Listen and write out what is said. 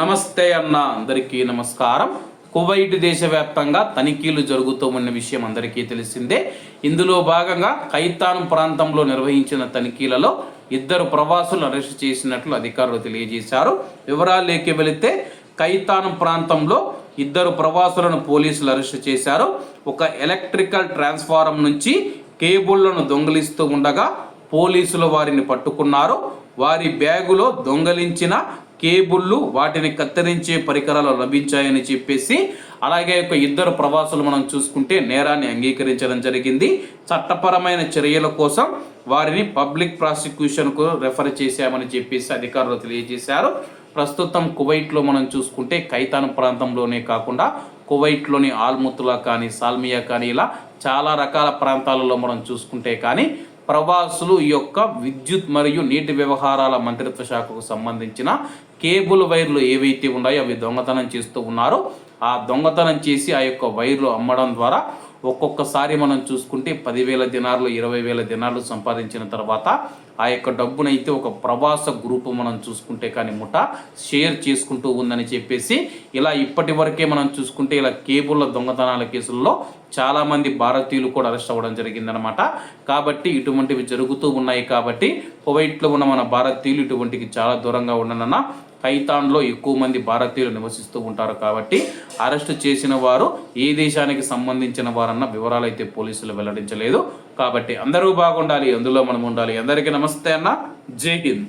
నమస్తే అన్న అందరికీ నమస్కారం. కువైట్ దేశవ్యాప్తంగా తనిఖీలు జరుగుతూ ఉన్న విషయం అందరికీ తెలిసిందే. ఇందులో భాగంగా కైతాన్ ప్రాంతంలో నిర్వహించిన తనిఖీలలో ఇద్దరు ప్రవాసులు అరెస్ట్ చేసినట్లు అధికారులు తెలియజేశారు. వివరాల్లోకి వెళితే ఖైతాన్ ప్రాంతంలో ఇద్దరు ప్రవాసులను పోలీసులు అరెస్ట్ చేశారు. ఒక ఎలక్ట్రికల్ ట్రాన్స్ఫారం నుంచి కేబుళ్ళను దొంగిలిస్తూ ఉండగా పోలీసులు వారిని పట్టుకున్నారు. వారి బ్యాగులో దొంగలించిన కేబుళ్ళు వాటిని కత్తిరించే పరికరాలు లభించాయని చెప్పేసి అలాగే ఒక ఇద్దరు ప్రవాసులు మనం చూసుకుంటే నేరాన్ని అంగీకరించడం జరిగింది. చట్టపరమైన చర్యల కోసం వారిని పబ్లిక్ ప్రాసిక్యూషన్కు రెఫర్ చేశామని చెప్పేసి అధికారులు తెలియజేశారు. ప్రస్తుతం కువైట్లో మనం చూసుకుంటే కైతాన్ ప్రాంతంలోనే కాకుండా కువైట్లోని ఆల్ముతులా కానీ సాల్మియా కానీ ఇలా చాలా రకాల ప్రాంతాలలో మనం చూసుకుంటే కానీ ప్రవాసులు యొక్క విద్యుత్ మరియు నీటి వ్యవహారాల మంత్రిత్వ శాఖకు సంబంధించిన కేబుల్ వైర్లు ఏవైతే ఉన్నాయో అవి దొంగతనం చేస్తూ ఉన్నారో. ఆ దొంగతనం చేసి ఆ యొక్క వైర్లు అమ్మడం ద్వారా ఒక్కొక్కసారి మనం చూసుకుంటే పదివేల దినార్లు ఇరవై వేల దినార్లు సంపాదించిన తర్వాత ఆ యొక్క డబ్బునైతే ఒక ప్రవాస గ్రూపు మనం చూసుకుంటే కానీ ముఠ షేర్ చేసుకుంటూ ఉందని చెప్పేసి ఇలా ఇప్పటి వరకే మనం చూసుకుంటే ఇలా కేబుల్ల దొంగతనాల కేసుల్లో చాలామంది భారతీయులు కూడా అరెస్ట్ అవ్వడం జరిగిందనమాట కాబట్టి ఇటువంటివి జరుగుతూ ఉన్నాయి కాబట్టి కువైట్లో ఉన్న మన భారతీయులు ఇటువంటికి చాలా దూరంగా ఉండనన్న కైతాన్లో ఎక్కువ మంది భారతీయులు నివసిస్తూ ఉంటారు కాబట్టి అరెస్టు చేసిన వారు ఏ దేశానికి సంబంధించిన వారన్న వివరాలు అయితే పోలీసులు వెల్లడించలేదు. కాబట్టి అందరూ బాగుండాలి అందులో మనం ఉండాలి. అందరికీ నమస్తే అన్న. జై హింద్.